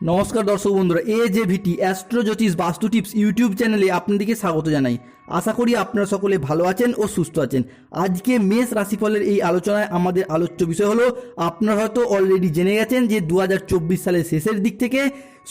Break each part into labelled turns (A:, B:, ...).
A: নমস্কার দর্শক বন্ধুরা এ জে ভিটি অ্যাস্ট্রো জ্যোতিষ বাস্তু টিপস ইউটিউব চ্যানেলে আপনাদেরকে স্বাগত জানাই। আশা করি আপনারা সকলে ভালো আছেন ও সুস্থ আছেন। আজকে মেষ রাশিফলের এই আলোচনায় আমাদের আলোচ্য বিষয় হলো, আপনারা হয়তো অলরেডি জেনে গেছেন যে দু হাজার চব্বিশ সালের শেষের দিক থেকে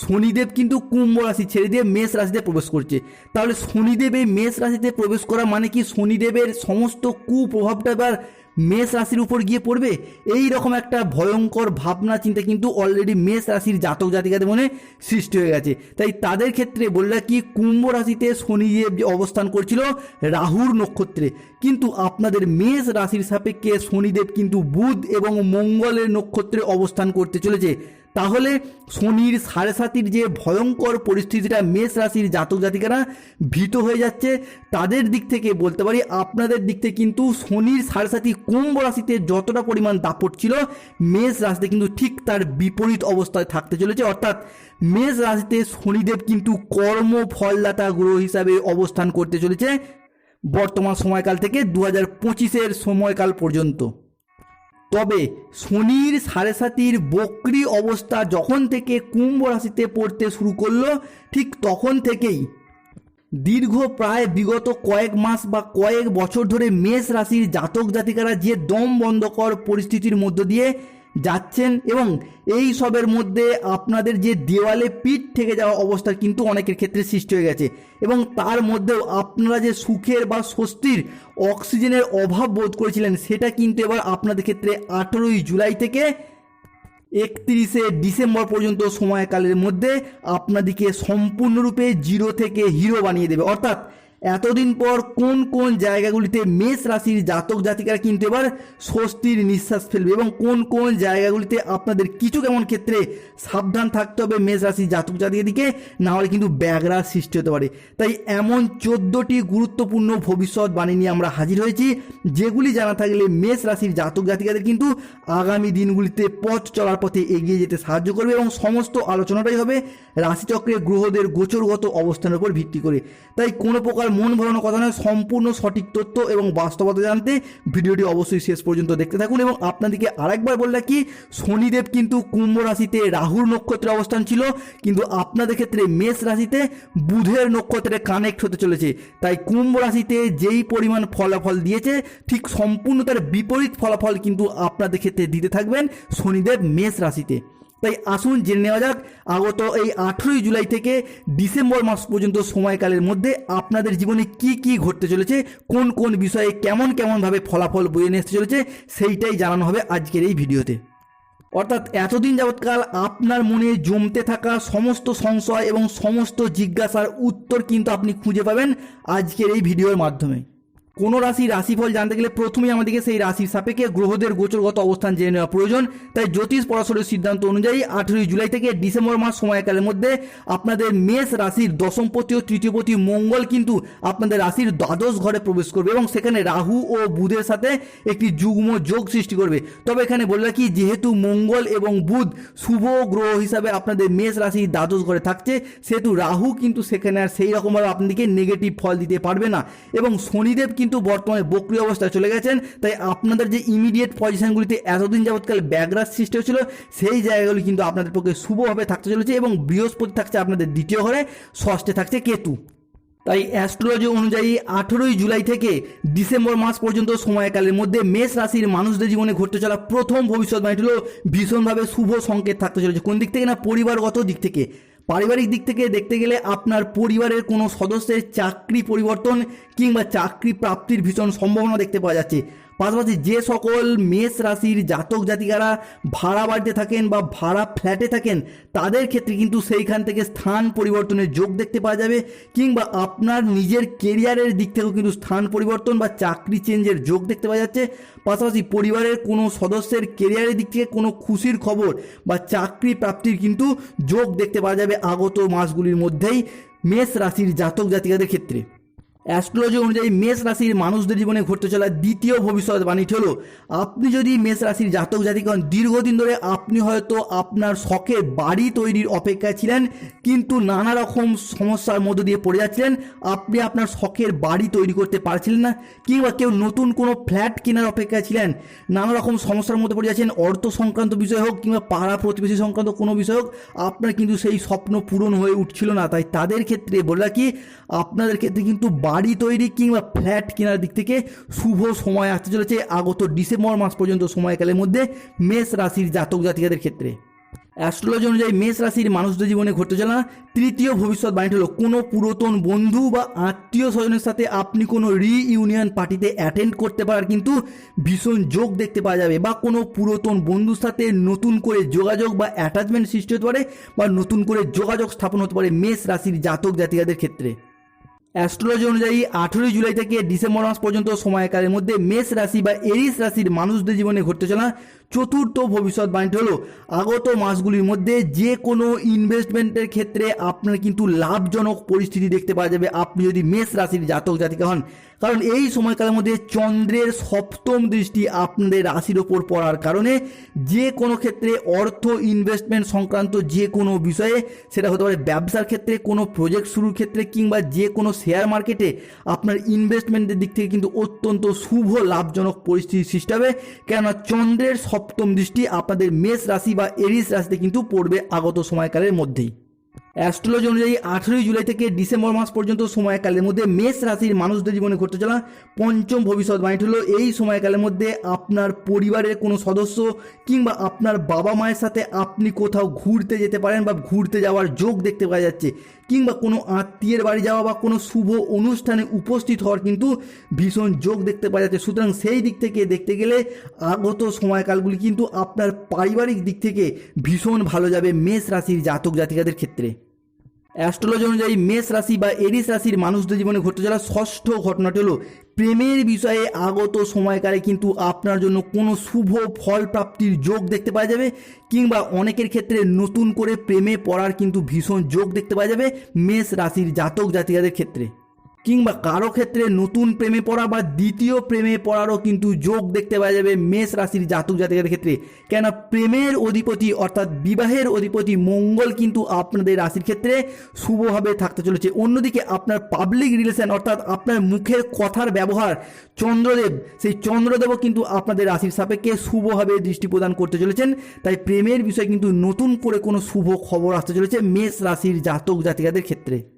A: শনিদেব কিন্তু কুম্ভ রাশি ছেড়ে দিয়ে মেষ রাশিতে প্রবেশ করছে। তাহলে শনিদেব এই মেষ রাশিতে প্রবেশ করা মানে কি? শনিদেবের সমস্ত কুপ্রভাবটা এবার মেষ রাশির উপর গিয়ে পড়বে, এই রকম একটা ভয়ঙ্কর ভাবনা চিন্তা কিন্তু অলরেডি মেষ রাশির জাতক জাতিকাদের মনে সৃষ্টি হয়ে গেছে। তাই তাদের ক্ষেত্রে বললে কি কুম্ভ রাশিতে শনিদেব যে অবস্থান করছিল রাহুর নক্ষত্রে। কিন্তু আপনাদের মেষ রাশির সাপেক্ষে শনিদেব কিন্তু বুধ এবং মঙ্গলের নক্ষত্রে অবস্থান করতে চলেছে। তাহলে শনির সাড়ে সাতির যে ভয়ঙ্কর পরিস্থিতিটা মেষ রাশির জাতক জাতিকারা ভীত হয়ে যাচ্ছে, তাদের দিক থেকে বলতে পারি আপনাদের দিক থেকে কিন্তু শনির সাড়ে সাতি কুম্ভ রাশিতে যতটা পরিমাণ দাপট ছিল, মেষ রাশিতে কিন্তু ঠিক তার বিপরীত অবস্থায় থাকতে চলেছে। অর্থাৎ মেষ রাশিতে শনিদেব কিন্তু কর্ম ফলদাতা গ্রহ হিসাবে অবস্থান করতে চলেছে বর্তমান সময়কাল থেকে দু হাজার সময়কাল পর্যন্ত। তবে শনির সাড়ে সাতির বকরি অবস্থা যখন থেকে কুম্ভ রাশিতে পড়তে শুরু করল, ঠিক তখন থেকেই দীর্ঘ প্রায় বিগত কয়েক মাস বা কয়েক বছর ধরে মেষ রাশির জাতক জাতিকারা যে দম বন্ধকর পরিস্থিতির মধ্য দিয়ে যাচ্ছেন এবং এই সবের মধ্যে আপনাদের যে দেওয়ালে পিঠ থেকে যাওয়া অবস্থা কিন্তু অনেকের ক্ষেত্রে সৃষ্টি হয়ে গেছে। এবং তার মধ্যেও আপনারা যে সুখের বা স্বস্তির অক্সিজেনের অভাব বোধ করেছিলেন, সেটা কিন্তু এবার আপনাদের ক্ষেত্রে আঠেরোই জুলাই থেকে একত্রিশে ডিসেম্বর পর্যন্ত সময়কালের মধ্যে আপনাদেরকে সম্পূর্ণরূপে জিরো থেকে হিরো বানিয়ে দেবে। অর্থাৎ এতদিন পর কোন কোন জায়গাগুলিতে মেষ রাশির জাতক জাতিকারা কিন্তু এবার স্বস্তির নিঃশ্বাস ফেলবে এবং কোন কোন জায়গাগুলিতে আপনাদের কিছু কেমন ক্ষেত্রে সাবধান থাকতে হবে মেষ রাশির জাতক জাতিকাদিকে না হলে কিন্তু ব্যাগরার সৃষ্টি হতে পারে। তাই এমন চোদ্দোটি গুরুত্বপূর্ণ ভবিষ্যৎবাণী নিয়ে আমরা হাজির হয়েছি, যেগুলি জানা থাকলে মেষ রাশির জাতক জাতিকাদের কিন্তু আগামী দিনগুলিতে পথ চলার পথে এগিয়ে যেতে সাহায্য করবে এবং সমস্ত আলোচনাটাই হবে রাশিচক্রে গ্রহদের গোচরগত অবস্থানের উপর ভিত্তি করে। তাই কোনো প্রকার মন ভরানোর কথা নয়, সম্পূর্ণ সঠিক তথ্য এবং বাস্তবতা জানতে ভিডিওটি অবশ্যই শেষ পর্যন্ত দেখতে থাকুন এবং আপনাদেরকে আরেকবার বললে কি শনিদেব কিন্তু কুম্ভ রাশিতে রাহুর নক্ষত্রে অবস্থান ছিল, কিন্তু আপনাদের ক্ষেত্রে মেষ রাশিতে বুধের নক্ষত্রে কানেক্ট হতে চলেছে। তাই কুম্ভ রাশিতে যেই পরিমাণ ফলাফল দিয়েছে, ঠিক সম্পূর্ণ তার বিপরীত ফলাফল কিন্তু আপনাদের ক্ষেত্রে দিতে থাকবেন শনিদেব মেষ রাশিতে। তাই আসুন জেনে নেওয়া যাক, আগত এই আঠেরোই জুলাই থেকে ডিসেম্বর মাস পর্যন্ত সময়কালের মধ্যে আপনাদের জীবনে কি কি ঘটতে চলেছে, কোন কোন বিষয়ে কেমন কেমনভাবে ফলাফল বয়ে নিয়ে আসতে চলেছে, সেইটাই জানানো হবে আজকের এই ভিডিওতে। অর্থাৎ এতদিন যাবৎকাল আপনার মনে জমতে থাকা সমস্ত সংশয় এবং সমস্ত জিজ্ঞাসার উত্তর কিন্তু আপনি খুঁজে পাবেন আজকের এই ভিডিওর মাধ্যমে। কোনো রাশির রাশিফল জানতে গেলে প্রথমেই আমাদেরকে সেই রাশির সাপেক্ষে গ্রহদের গোচরগত অবস্থান জেনে নেওয়া প্রয়োজন। তাই জ্যোতিষ পরাশরের সিদ্ধান্ত অনুযায়ী আঠেরোই জুলাই থেকে ডিসেম্বর মাস সময়কালের মধ্যে আপনাদের মেষ রাশির দশমপতি ও তৃতীয়পতি মঙ্গল কিন্তু আপনাদের রাশির দ্বাদশ ঘরে প্রবেশ করবে এবং সেখানে রাহু ও বুধের সাথে একটি যুগ্ম যোগ সৃষ্টি করবে। তবে এখানে বললে কি যেহেতু মঙ্গল এবং বুধ শুভ গ্রহ হিসাবে আপনাদের মেষ রাশির দ্বাদশ ঘরে থাকছে, সেহেতু রাহু কিন্তু সেখানে আর সেই রকমভাবে আপনাদেরকে নেগেটিভ ফল দিতে পারবে না। এবং শনিদেব কিন্তু বর্তমানে বক্রিয় অবস্থায় চলে গেছেন। তাই আপনাদের যে ইমিডিয়েট পজিশনগুলিতে এতদিন যাবৎকাল ব্যাগরাজ সৃষ্টি হয়েছিল, সেই জায়গাগুলি কিন্তু আপনাদের পক্ষে শুভভাবে থাকতে চলেছে এবং বৃহস্পতি থাকছে আপনাদের দ্বিতীয় ঘরে, ষষ্ঠে থাকছে কেতু। তাই অ্যাস্ট্রোলজি অনুযায়ী আঠেরোই জুলাই থেকে ডিসেম্বর মাস পর্যন্ত সময়কালের মধ্যে মেষ রাশির মানুষদের জীবনে ঘটতে চলা প্রথম ভবিষ্যৎবাণীটি হলো ভীষণভাবে শুভ সংকেত থাকতে চলেছে। কোন দিক থেকে না পরিবারগত দিক থেকে? পারিবারিক দিক থেকে দেখতে গেলে আপনার পরিবারের কোনো সদস্যের চাকরি পরিবর্তন কিংবা চাকরি প্রাপ্তির ভীষণ সম্ভাবনা দেখতে পাওয়া যাচ্ছে। পাশাপাশি যে সকল মেষ রাশির জাতক জাতিকারা ভাড়া বাড়িতে থাকেন বা ভাড়া ফ্ল্যাটে থাকেন, তাদের ক্ষেত্রে কিন্তু সেইখান থেকে স্থান পরিবর্তনের যোগ দেখতে পাওয়া যাবে কিংবা আপনার নিজের কেরিয়ারের দিক থেকেও কিন্তু স্থান পরিবর্তন বা চাকরি চেঞ্জের যোগ দেখতে পাওয়া যাচ্ছে। পাশাপাশি পরিবারের কোনো সদস্যের কেরিয়ারের দিক থেকে কোনো খুশির খবর বা চাকরি প্রাপ্তির কিন্তু যোগ দেখতে পাওয়া যাবে আগত মাসগুলির মধ্যেই মেষ রাশির জাতক জাতিকাদের ক্ষেত্রে। অ্যাস্ট্রোলজি অনুযায়ী মেষ রাশির মানুষদের জীবনে ঘটতে চলা দ্বিতীয় ভবিষ্যৎবাণীটি হলো, আপনি যদি মেষ রাশির জাতক জাতিক হন দীর্ঘদিন ধরে আপনি হয়তো আপনার শখের বাড়ি তৈরির অপেক্ষায় ছিলেন, কিন্তু নানা রকম সমস্যার মধ্য দিয়ে পড়ে যাচ্ছিলেন, আপনি আপনার শখের বাড়ি তৈরি করতে পারছিলেন না, কিংবা কেউ নতুন কোনো ফ্ল্যাট কেনার অপেক্ষায় ছিলেন, নানা রকম সমস্যার মধ্যে পড়ে যাচ্ছেন, অর্থ সংক্রান্ত বিষয় হোক, কিংবা পাড়া প্রতিবেশী সংক্রান্ত কোনো বিষয় হোক, আপনার কিন্তু সেই স্বপ্ন পূরণ হয়ে উঠছিল না, তাই তাদের ক্ষেত্রে বলে রাখি, আপনাদের ক্ষেত্রে কিন্তু বাড়ি তৈরি কিংবা ফ্ল্যাট কেনার দিক থেকে শুভ সময় আসতে চলেছে। আগত ডিসেম্বর মাস পর্যন্ত সময়কালের মধ্যে মেষ রাশির জাতক জাতিকাদের ক্ষেত্রে। অ্যাস্ট্রোলজি অনুযায়ী মেষ রাশির মানুষদের জীবনে ঘটতে চলা তৃতীয় ভবিষ্যৎ ভবিষ্যৎবাণীটি হলো, কোনো পুরাতন বন্ধু বা আত্মীয় স্বজনের সাথে আপনি কোনো রিইউনিয়ন পার্টিতে অ্যাটেন্ড করতে পারার কিন্তু ভীষণ যোগ দেখতে পাওয়া যাবে বা কোনো পুরাতন বন্ধুর সাথে নতুন করে যোগাযোগ বা অ্যাটাচমেন্ট সৃষ্টি হতে পারে বা নতুন করে যোগাযোগ স্থাপন হতে পারে মেষ রাশির জাতক জাতিকাদের ক্ষেত্রে। অ্যাস্ট্রোলজি অনুযায়ী আঠেরোই জুলাই থেকে ডিসেম্বর মাস পর্যন্ত সময়কালের মধ্যে মেষ রাশি বা এরিস রাশির মানুষদের জীবনে ঘটতে চলা চতুর্থ ভবিষ্যৎবাণীটি হলো, আগত মাসগুলির মধ্যে যে কোনো ইনভেস্টমেন্টের ক্ষেত্রে আপনার কিন্তু লাভজনক পরিস্থিতি দেখতে পাওয়া যাবে। আপনি যদি মেষ রাশির জাতক জাতিকা হন, কারণ এই সময়কালের মধ্যে চন্দ্রের সপ্তম দৃষ্টি আপনাদের রাশির ওপর পড়ার কারণে যে কোনো ক্ষেত্রে অর্থ ইনভেস্টমেন্ট সংক্রান্ত যে কোনো বিষয়ে, সেটা হতে পারে ব্যবসার ক্ষেত্রে, কোনো প্রজেক্ট শুরুর ক্ষেত্রে কিংবা যে কোনো শেয়ার মার্কেটে আপনার ইনভেস্টমেন্টের দিক থেকে কিন্তু অত্যন্ত শুভ, লাভজনক পরিস্থিতি সৃষ্টি হবে। কেননা চন্দ্রের সপ্তম দৃষ্টি আপনাদের মেষ রাশি বা এরিস রাশিতে কিন্তু পড়বে আগত সময়কালের মধ্যেই। অ্যাস্ট্রোলজি অনুযায়ী আঠেরোই জুলাই থেকে ডিসেম্বর মাস পর্যন্ত সময়কালের মধ্যে মেষ রাশির মানুষদের জীবনে ঘটতে চলা পঞ্চম ভবিষ্যৎবাণীটি হলো এই সময়কালের মধ্যে আপনার পরিবারের কোনো সদস্য কিংবা আপনার বাবা মায়ের সাথে আপনি কোথাও ঘুরতে যেতে পারেন বা ঘুরতে যাওয়ার যোগ দেখতে পাওয়া যাচ্ছে কিংবা কোনো আত্মীয়ের বাড়ি যাওয়া বা কোনো শুভ অনুষ্ঠানে উপস্থিত হওয়ার কিন্তু ভীষণ যোগ দেখতে পাওয়া যাচ্ছে। সুতরাং সেই দিক থেকে দেখতে গেলে আগত সময়কালগুলি কিন্তু আপনার পারিবারিক দিক থেকে ভীষণ ভালো যাবে মেষ রাশির জাতক জাতিকাদের ক্ষেত্রে। অ্যাস্ট্রোলজি অনুযায়ী মেষ রাশি বা এরিস রাশির মানুষদের জীবনে ঘটতে চলা ষষ্ঠ ঘটনাটি হলো, প্রেমের বিষয়ে আগত সময়কালে কিন্তু আপনার জন্য কোনো শুভ ফল প্রাপ্তির যোগ দেখতে পাওয়া যাবে, কিংবা অনেকের ক্ষেত্রে নতুন করে প্রেমে পড়ার কিন্তু ভীষণ যোগ দেখতে পাওয়া যাবে মেষ রাশির জাতক জাতিকাদের ক্ষেত্রে। কিংবা কারও ক্ষেত্রে নতুন প্রেমে পড়া বা দ্বিতীয় প্রেমে পড়ারও কিন্তু যোগ দেখতে পাওয়া যাবে মেষ রাশির জাতক জাতিকাদের ক্ষেত্রে। কেন প্রেমের অধিপতি অর্থাৎ বিবাহের অধিপতি মঙ্গল কিন্তু আপনাদের রাশির ক্ষেত্রে শুভভাবে থাকতে চলেছে। অন্যদিকে আপনার পাবলিক রিলেশন অর্থাৎ আপনার মুখের কথার ব্যবহার চন্দ্রদেব, সেই চন্দ্রদেবও কিন্তু আপনাদের রাশির সাপেক্ষে শুভভাবে দৃষ্টি প্রদান করতে চলেছেন। তাই প্রেমের বিষয়ে কিন্তু নতুন করে কোনো শুভ খবর আসতে চলেছে মেষ রাশির জাতক জাতিকাদের ক্ষেত্রে।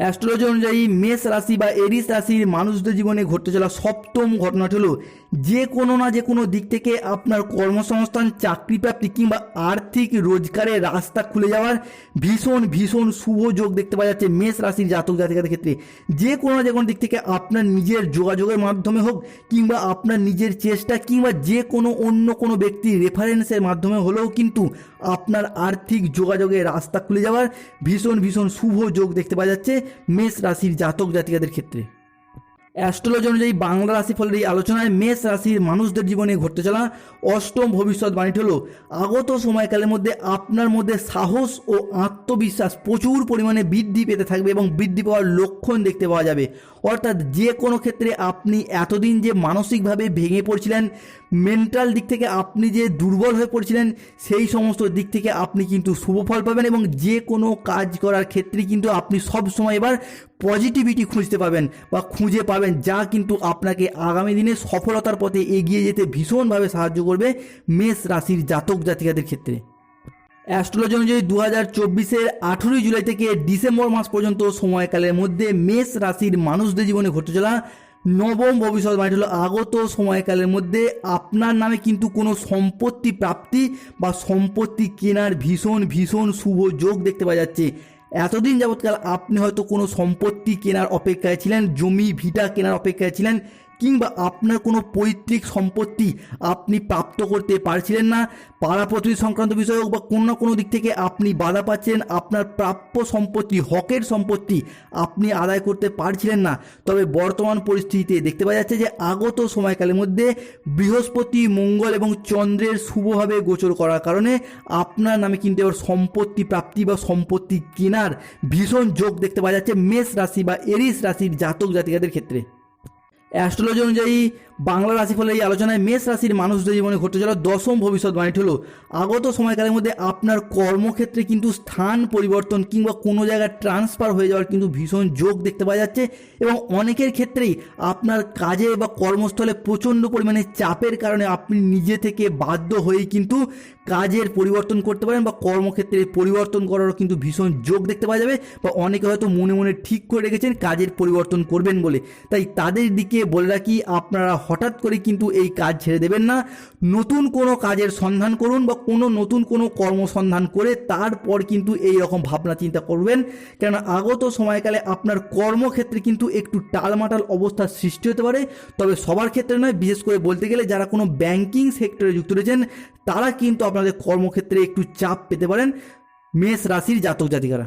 A: অ্যাস্ট্রোলজি অনুযায়ী মেষ রাশি বা এরিস রাশির মানুষদের জীবনে ঘটতে চলা সপ্তম ঘটনাটি হলো যে কোনো না যে কোনো দিক থেকে আপনার কর্মসংস্থান চাকরি প্রাপ্তি কিংবা আর্থিক রোজগারের রাস্তা খুলে যাওয়ার ভীষণ ভীষণ শুভ যোগ দেখতে পাওয়া যাচ্ছে মেষ রাশির জাতক জাতিকাদের ক্ষেত্রে। যে কোনো না যে কোনো দিক থেকে আপনার নিজের যোগাযোগের মাধ্যমে হোক কিংবা আপনার নিজের চেষ্টা কিংবা যে কোনো অন্য কোনো ব্যক্তির রেফারেন্সের মাধ্যমে হলেও কিন্তু আপনার আর্থিক যোগাযোগের রাস্তা খুলে যাওয়ার ভীষণ ভীষণ শুভ যোগ দেখতে পাওয়া যাচ্ছে। মেষ রাশির জাতক জাতিকাদের ক্ষেত্রে? অ্যাস্ট্রোলজি অনুযায়ী বাংলা রাশিফলের এই আলোচনায় মেষ রাশির মানুষদের জীবনে ঘটতে চলা অষ্টম ভবিষ্যৎবাণীটি হলো, আগত সময়কালের মধ্যে আপনার মধ্যে সাহস ও আত্মবিশ্বাস প্রচুর পরিমাণে বৃদ্ধি পেতে থাকবে এবং বৃদ্ধি পাওয়ার লক্ষণ দেখতে পাওয়া যাবে। অর্থাৎ যে কোনো ক্ষেত্রে আপনি এতদিন যে মানসিকভাবে ভেঙে পড়ছিলেন, মেন্টাল দিক থেকে আপনি যে দুর্বল হয়ে পড়ছিলেন, সেই সমস্ত দিক থেকে আপনি কিন্তু শুভ ফল পাবেন এবং যে কোনো কাজ করার ক্ষেত্রে কিন্তু আপনি সব সময় এবার পজিটিভিটি খুঁজতে পাবেন বা খুঁজে পাবেন যা কিন্তু আপনাকে আগামী দিনে সফলতার পথে এগিয়ে যেতে ভীষণভাবে সাহায্য করবে মেষ রাশির জাতক জাতিকাদের ক্ষেত্রে। অ্যাস্ট্রোলজি অনুযায়ী দু হাজার চব্বিশের আঠেরোই জুলাই থেকে ডিসেম্বর মাস পর্যন্ত সময়কালের মধ্যে মেষ রাশির মানুষদের জীবনে ঘটে চলা নবম ভবিষ্যৎবাণী হলো আগত সময়কালের মধ্যে আপনার নামে কিন্তু কোনো সম্পত্তি প্রাপ্তি বা সম্পত্তি কেনার ভীষণ ভীষণ শুভ যোগ দেখতে পাওয়া যাচ্ছে। এতদিন যাবৎকাল আপনি হয়তো কোনো সম্পত্তি কেনার অপেক্ষায় ছিলেন জমি ভিটা কেনার অপেক্ষায় ছিলেন কিংবা আপনার কোনো পৈতৃক সম্পত্তি আপনি প্রাপ্ত করতে পারছিলেন না পাড়া প্রতিনিধি সংক্রান্ত বিষয় হোক বা কোনো না কোনো দিক থেকে আপনি বাধা পাচ্ছেন আপনার প্রাপ্য সম্পত্তি, হকের সম্পত্তি আপনি আদায় করতে পারছিলেন না। তবে বর্তমান পরিস্থিতিতে দেখতে পাওয়া যাচ্ছে যে আগত সময়কালের মধ্যে বৃহস্পতি, মঙ্গল এবং চন্দ্রের শুভভাবে গোচর করার কারণে আপনার নামে কিন্তু এবার সম্পত্তি প্রাপ্তি বা সম্পত্তি কেনার ভীষণ যোগ দেখতে পাওয়া যাচ্ছে মেষ রাশি বা এরিস রাশির জাতক জাতিকাদের ক্ষেত্রে। অ্যাস্ট্রোলজি অনুযায়ী বাংলা রাশিফলের এই আলোচনায় মেষ রাশির মানুষদের জীবনে ঘটে চলা দশম ভবিষ্যৎবাণীটি হলো, আগত সময়কালের মধ্যে আপনার কর্মক্ষেত্রে কিন্তু স্থান পরিবর্তন কিংবা কোনো জায়গায় ট্রান্সফার হয়ে যাওয়ার কিন্তু ভীষণ যোগ দেখতে পাওয়া যাচ্ছে এবং অনেকের ক্ষেত্রেই আপনার কাজে বা কর্মস্থলে প্রচণ্ড পরিমাণে চাপের কারণে আপনি নিজে থেকে বাধ্য হয়েই কিন্তু কাজের পরিবর্তন করতে পারেন বা কর্মক্ষেত্রে পরিবর্তন করারও কিন্তু ভীষণ যোগ দেখতে পাওয়া যাবে বা অনেকে হয়তো মনে মনে ঠিক করে রেখেছেন কাজের পরিবর্তন করবেন বলে। তাই তাদের দিকে বলে রাখি, আপনারা হঠাৎ করে কিন্তু এই কাজ ছেড়ে দেবেন না। নতুন কোনো কাজের সন্ধান করুন বা কোনো নতুন কোনো কর্মসন্ধান করে তারপর কিন্তু এই রকম ভাবনা চিন্তা করবেন। কেন আগত সময়কালে আপনার কর্মক্ষেত্রে কিন্তু একটু টালমাটাল অবস্থার সৃষ্টি হতে পারে। তবে সবার ক্ষেত্রে নয়, বিশেষ করে বলতে গেলে যারা কোনো ব্যাংকিং সেক্টরে যুক্ত রয়েছেন, তারা কিন্তু আপনাদের কর্মক্ষেত্রে একটু চাপ পেতে পারেন। মেষ রাশির জাতক জাতিকারা।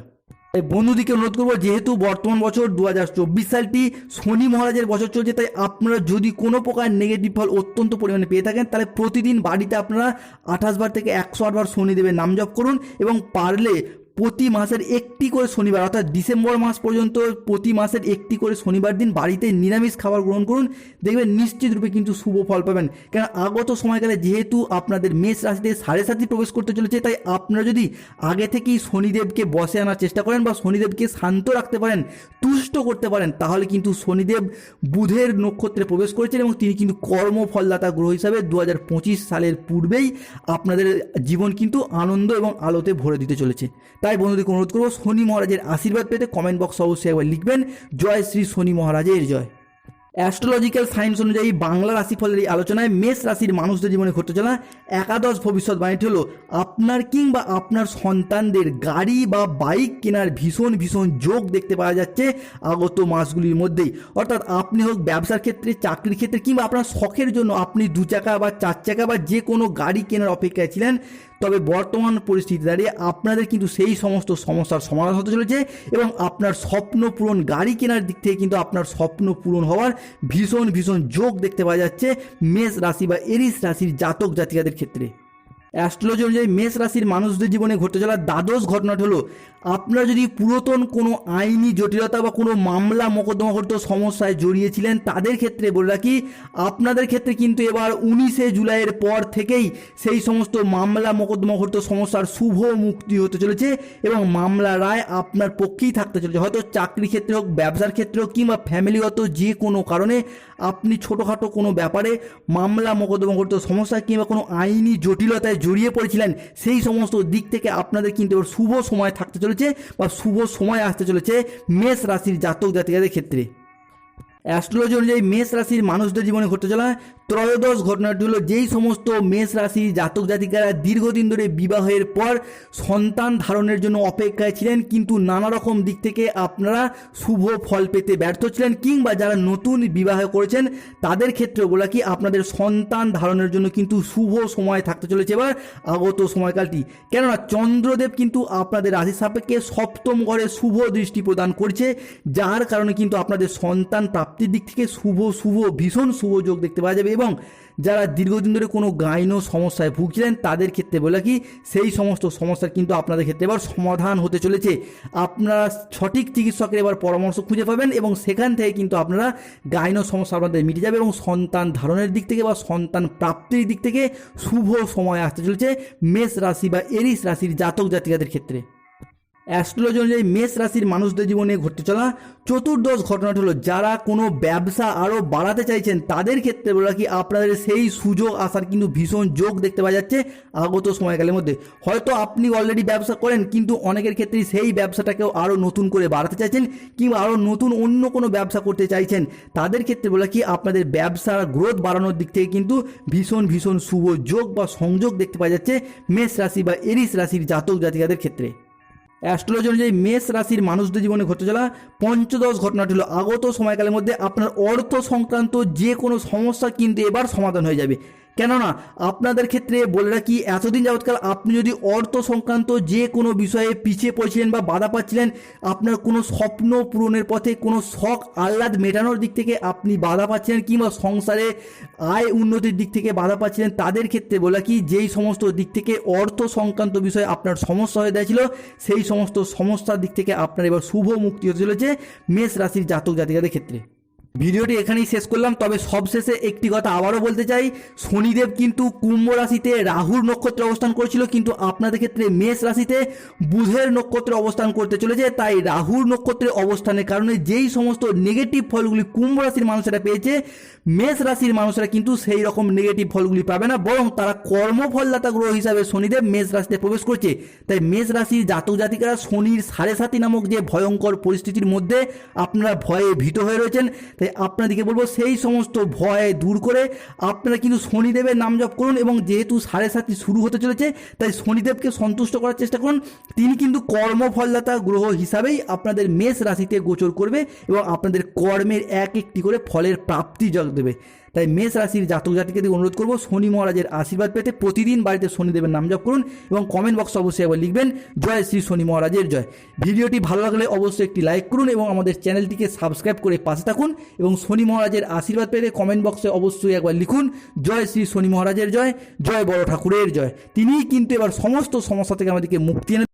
A: বন্ধুদিকে অনুরোধ করব, যেহেতু বর্তমান বছর দু হাজার চব্বিশ সালটি শনি মহারাজের বছর চলছে, তাই আপনারা যদি কোনো প্রকার নেগেটিভ ফল অত্যন্ত পরিমাণে পেয়ে থাকেন, তাহলে প্রতিদিন বাড়িতে আপনারা আঠাশ বার থেকে একশো আটবার শনিদেবের নাম জপ করুন এবং পারলে প্রতি মাসের একটি করে শনিবার, অর্থাৎ ডিসেম্বর মাস পর্যন্ত প্রতি মাসের একটি করে শনিবার দিন বাড়িতে নিরামিষ খাবার গ্রহণ করুন। দেখবেন নিশ্চিত রূপে কিন্তু শুভ ফল পাবেন। কেন আগত সময়কালে যেহেতু আপনাদের মেষ রাশিতে সাড়ে সাতই প্রবেশ করতে চলেছে, তাই আপনারা যদি আগে থেকেই শনিদেবকে বসে আনার চেষ্টা করেন বা শনিদেবকে শান্ত রাখতে পারেন, তুষ্ট করতে পারেন, তাহলে কিন্তু শনিদেব বুধের নক্ষত্রে প্রবেশ করেছেন এবং তিনি কিন্তু কর্মফলদাতা গ্রহ হিসাবে দু হাজার পঁচিশ সালের পূর্বেই আপনাদের জীবন কিন্তু আনন্দ এবং আলোতে ভরে দিতে চলেছে। তাই বন্ধুদেরকে অনুরোধ করব শনি মহারাজের আশীর্বাদ পেতে কমেন্ট বক্স অবশ্যই একবার লিখবেন। জয় শ্রী শনি মহারাজের জয়। অ্যাস্ট্রোলজিক্যাল সায়েন্স অনুযায়ী বাংলা রাশিফলের এই আলোচনায় মেষ রাশির মানুষদের জীবনে ঘটতে চলা একাদশ ভবিষ্যৎবাণীটি হলো, আপনার কিংবা আপনার সন্তানদের গাড়ি বা বাইক কেনার ভীষণ ভীষণ যোগ দেখতে পাওয়া যাচ্ছে আগত মাসগুলির মধ্যেই। অর্থাৎ আপনি হোক ব্যবসার ক্ষেত্রে, চাকরির ক্ষেত্রে কিংবা আপনার শখের জন্য আপনি দু চাকা বা চার চাকা বা যে কোনো গাড়ি কেনার অপেক্ষায় ছিলেন তবে বর্তমান পরিস্থিতি দাঁড়িয়ে আপনাদের কিন্তু সেই সমস্ত সমস্যার সমাধান হতে চলেছে এবং আপনার স্বপ্ন পূরণ গাড়ি কেনার দিক থেকে কিন্তু আপনার স্বপ্ন পূরণ হওয়ার ভীষণ ভীষণ যোগ দেখতে পাওয়া যাচ্ছে মেষ রাশি বা এরিস রাশির জাতক জাতিকাদের ক্ষেত্রে। অ্যাস্ট্রোলজি অনুযায়ী মেষ রাশির মানুষদের জীবনে ঘটতে চলা দ্বাদশ ঘটনাটি হলো আপনারা যদি পুরাতন কোনো আইনি জটিলতা বা কোনো মামলা মোকদ্দমাঘট সমস্যায় জড়িয়েছিলেন, তাদের ক্ষেত্রে বলে রাখি, আপনাদের ক্ষেত্রে কিন্তু এবার উনিশে জুলাইয়ের পর থেকেই সেই সমস্ত মামলা মোকদ্দমাঘট সমস্যার শুভ মুক্তি হতে চলেছে এবং মামলা রায় আপনার পক্ষেই থাকতে চলেছে। হয়তো চাকরি ক্ষেত্রে হোক, ব্যবসার ক্ষেত্রে হোক কিংবা ফ্যামিলিগত যে কোনো কারণে আপনি ছোটোখাটো কোনো ব্যাপারে মামলা মোকদ্দমাঘট সমস্যা কিংবা কোনো আইনি জটিলতায় জড়িয়ে পড়েছিলেন, সেই সমস্ত দিক থেকে আপনাদের কিন্তু এবার শুভ সময় থাকতে চলেছে। বা শুভ সময় আসতে চলেছে মেষ রাশির জাতক জাতিকাদের ক্ষেত্রে। অ্যাস্ট্রোলজি অনুযায়ী মেষ রাশির মানুষদের জীবনে ঘটতে চলা ত্রয়োদশ ঘটনাটি হলো যেই সমস্ত মেষ রাশি জাতক জাতিকারা দীর্ঘদিন ধরে বিবাহের পর সন্তান ধারণের জন্য অপেক্ষায় ছিলেন, কিন্তু নানা রকম দিক থেকে আপনারা শুভ ফল পেতে ব্যর্থ ছিলেন কিংবা যারা নতুন বিবাহ করেছেন, তাদের ক্ষেত্রে বলা কি আপনাদের সন্তান ধারণের জন্য কিন্তু শুভ সময় থাকতে চলেছে এবার আগত সময়কালটি? কেননা চন্দ্রদেব কিন্তু আপনাদের রাশি সাপেক্ষে সপ্তম ঘরে শুভ দৃষ্টি প্রদান করছে, যার কারণে কিন্তু আপনাদের সন্তান প্রাপ্তির দিক থেকে শুভ শুভ, ভীষণ শুভ যোগ দেখতে পাওয়া যাবে এবং যারা দীর্ঘদিন ধরে কোনো গাইন সমস্যায় ভুগছিলেন, তাদের ক্ষেত্রে বলে কি সেই সমস্ত সমস্যার কিন্তু আপনাদের ক্ষেত্রে এবার সমাধান হতে চলেছে। আপনারা সঠিক চিকিৎসকের এবার পরামর্শ খুঁজে পাবেন এবং সেখান থেকে কিন্তু আপনারা গাইন সমস্যা আপনাদের মিটে যাবে এবং সন্তান ধারণের দিক থেকে বা সন্তান প্রাপ্তির দিক থেকে শুভ সময় আসতে চলেছে। মেষ রাশি বা এরিস রাশির জাতক জাতিকাদের ক্ষেত্রে। অ্যাস্ট্রোলজি অনুযায়ী মেষ রাশির মানুষদের জীবনে ঘটতে চলা চতুর্দশ ঘটনাটি হলো, যারা কোনো ব্যবসা আরও বাড়াতে চাইছেন, তাদের ক্ষেত্রে বলা কি আপনাদের সেই সুযোগ, আসার কিন্তু ভীষণ যোগ দেখতে পাওয়া যাচ্ছে আগত সময়কালের মধ্যে। হয়তো আপনি অলরেডি ব্যবসা করেন, কিন্তু অনেকের ক্ষেত্রেই সেই ব্যবসাটাকেও আরও নতুন করে বাড়াতে চাইছেন, কিংবা আরও নতুন অন্য কোনো ব্যবসা করতে চাইছেন। তাদের ক্ষেত্রে বলা কি আপনাদের ব্যবসার গ্রোথ বাড়ানোর দিক থেকে কিন্তু ভীষণ ভীষণ শুভ যোগ বা সংযোগ দেখতে পাওয়া যাচ্ছে মেষ রাশি বা এরিস রাশির জাতক জাতিকাদের ক্ষেত্রে। অ্যাস্ট্রোলজি অনুযায়ী মেষ রাশির মানুষদের জীবনে ঘটে চলা পঞ্চদশ ঘটনাটি হলো আগত সময়কালের মধ্যে আপনার অর্থ সংক্রান্ত যে কোনো সমস্যা কিন্তু এবার সমাধান হয়ে যাবে। কেননা আপনাদের ক্ষেত্রে বলে রাখি, এতদিন যাবৎকাল আপনি যদি অর্থ সংক্রান্ত যে কোনো বিষয়ে পিছিয়ে পড়ছিলেন বা বাধা পাচ্ছিলেন, আপনার কোনো স্বপ্ন পূরণের পথে কোনো শখ, আহ্লাদ মেটানোর দিক থেকে আপনি বাধা পাচ্ছিলেন কিংবা সংসারে আয় উন্নতির দিক থেকে বাধা পাচ্ছিলেন, তাদের ক্ষেত্রে বলে রাখি, যেই সমস্ত দিক থেকে অর্থ সংক্রান্ত বিষয়ে আপনার সমস্যা হয়ে গেছিল সেই সমস্ত সমস্যার দিক থেকে আপনার এবার শুভ মুক্তি হতে চলেছে মেষ রাশির জাতক জাতিকাদের ক্ষেত্রে। ভিডিওটি এখানেই শেষ করলাম, তবে সবশেষে একটি কথা আবারও বলতে চাই। শনিদেব কিন্তু কুম্ভ রাশিতে রাহুর নক্ষত্রে অবস্থান করেছিল, কিন্তু আপনাদের ক্ষেত্রে মেষ রাশিতে বুধের নক্ষত্রে অবস্থান করতে চলেছে, তাই রাহুর নক্ষত্রে অবস্থানের কারণে যেই সমস্ত নেগেটিভ ফলগুলি কুম্ভ রাশির মানুষেরা পেয়েছে, মেষ রাশির মানুষেরা কিন্তু সেই রকম নেগেটিভ ফলগুলি পাবে না, বরং তারা কর্মফলদাতা গ্রহ হিসাবে শনিদেব মেষ রাশিতে প্রবেশ করছে। তাই মেষ রাশির জাতক জাতিকারা শনির সাড়ে সাতি নামক যে ভয়ঙ্কর পরিস্থিতির মধ্যে আপনারা ভয়ে ভীত হয়ে রয়েছেন তাই আপনাদেরকে বলব সেই সমস্ত ভয় দূর করে আপনারা কিন্তু শনিদেবের নাম জপ করুন এবং যেহেতু সাড়ে সাতটি শুরু হতে চলেছে, তাই শনিদেবকে সন্তুষ্ট করার চেষ্টা করুন। তিনি কিন্তু কর্মফলদাতা গ্রহ হিসাবেই আপনাদের মেষ রাশিতে গোচর করবে এবং আপনাদের কর্মের এক একটি করে ফলের প্রাপ্তি জল দেবে। তাই মেষ রাশির জাতক জাতিকে অনুরোধ করব শনি মহারাজের আশীর্বাদ পেতে প্রতিদিন বাড়িতে শনিদেবের নাম জপ করুন এবং কমেন্ট বক্সে অবশ্যই একবার লিখবেন, জয় শ্রী শনি মহারাজের জয়। ভিডিওটি ভালো লাগলে অবশ্যই একটি লাইক করুন এবং আমাদের চ্যানেলটিকে সাবস্ক্রাইব করে পাশে থাকুন এবং শনি মহারাজের আশীর্বাদ পেতে কমেন্ট বক্সে অবশ্যই একবার লিখুন, জয় শ্রী শনি মহারাজের জয় জয় বড় ঠাকুরের জয়। তিনিই কিন্তু এবার সমস্ত সমস্যা থেকে আমাদেরকে মুক্তি এনে